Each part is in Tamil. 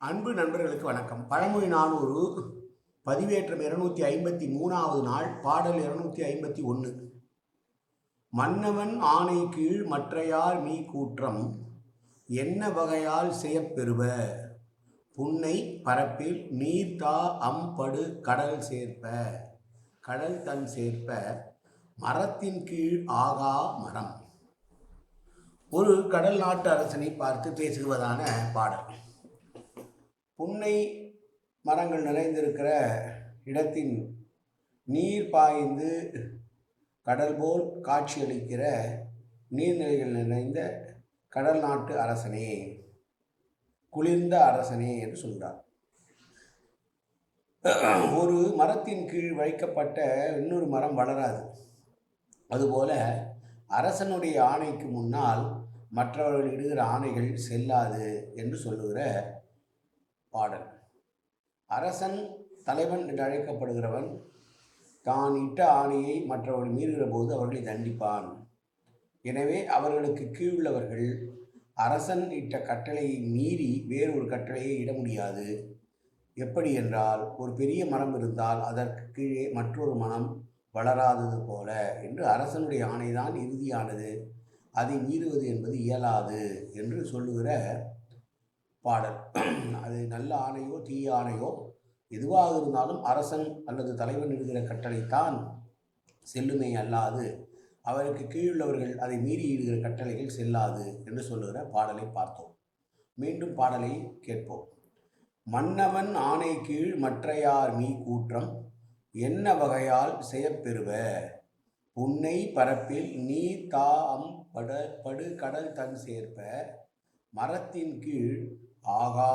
அன்பு நண்பர்களுக்கு வணக்கம். பழமொழி நானூறு பதிவேற்றம் இருநூத்தி ஐம்பத்தி மூணாவது நாள் பாடல் இருநூத்தி ஐம்பத்தி ஒன்று மன்னவன் ஆணை கீழ் மற்றையார் மீ கூற்றம் என்ன வகையால் செய்யப்பெறுவ புன்னை பரப்பில் நீர்தா அம்படு கடல் சேர்ப்ப. கடல் தன் சேர்ப்ப மரத்தின் கீழ் ஆகா மரம். ஒரு கடல் நாட்டு அரசனை பார்த்து பேசுவதான பாடல். புன்னை மரங்கள் நிறைந்திருக்கிற இடத்தின் நீர் பாய்ந்து கடல் போல் காட்சியளிக்கிற நீர்நிலைகள் நிறைந்த கடல் நாட்டு அரசனே குளிர்ந்த அரசனே என்று சொல்கிறார் ஒரு மரத்தின் கீழ் வைக்கப்பட்ட இன்னொரு மரம் வளராது. அதுபோல அரசனுடைய ஆணைக்கு முன்னால் மற்றவர்கள் இடுகிற ஆணைகள் செல்லாது என்று சொல்லுகிற பாடல். அரசன் தலைவன் என்று அழைக்கப்படுகிறவன் தான் இட்ட ஆணையை மற்றவர்கள் மீறுகிற போது அவர்களை தண்டிப்பான். எனவே அவர்களுக்கு கீழுள்ளவர்கள் அரசன் இட்ட கட்டளையை மீறி வேறு ஒரு கட்டளையை இட முடியாது. எப்படி என்றால் ஒரு பெரிய மரம் இருந்தால் அதற்கு கீழே மற்றொரு மனம் வளராதது போல என்று அரசனுடைய ஆணைதான் இறுதியானது. அதை மீறுவது என்பது இயலாது என்று சொல்லுகிற பாடல். அது நல்ல ஆணையோ தீய ஆணையோ எதுவாக இருந்தாலும் அரசன் அல்லது தலைவன் இருக்கிற கட்டளைத்தான் செல்லுமே அல்லாது. அவருக்கு கீழுள்ளவர்கள் அதை மீறி இடுகிற கட்டளைகள் செல்லாது என்று சொல்லுகிற பாடலை பார்த்தோம். மீண்டும் பாடலை கேட்போம். மன்னவன் ஆணை கீழ் மற்றையார் மீ கூற்றம் என்ன வகையால் செய்யப்பெறுவ புன்னை பரப்பில் நீ தா அம் பட படு கடல் தன் சேர்ப்ப. மரத்தின் கீழ் ஆகா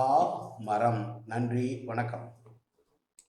மரம். நன்றி வணக்கம்.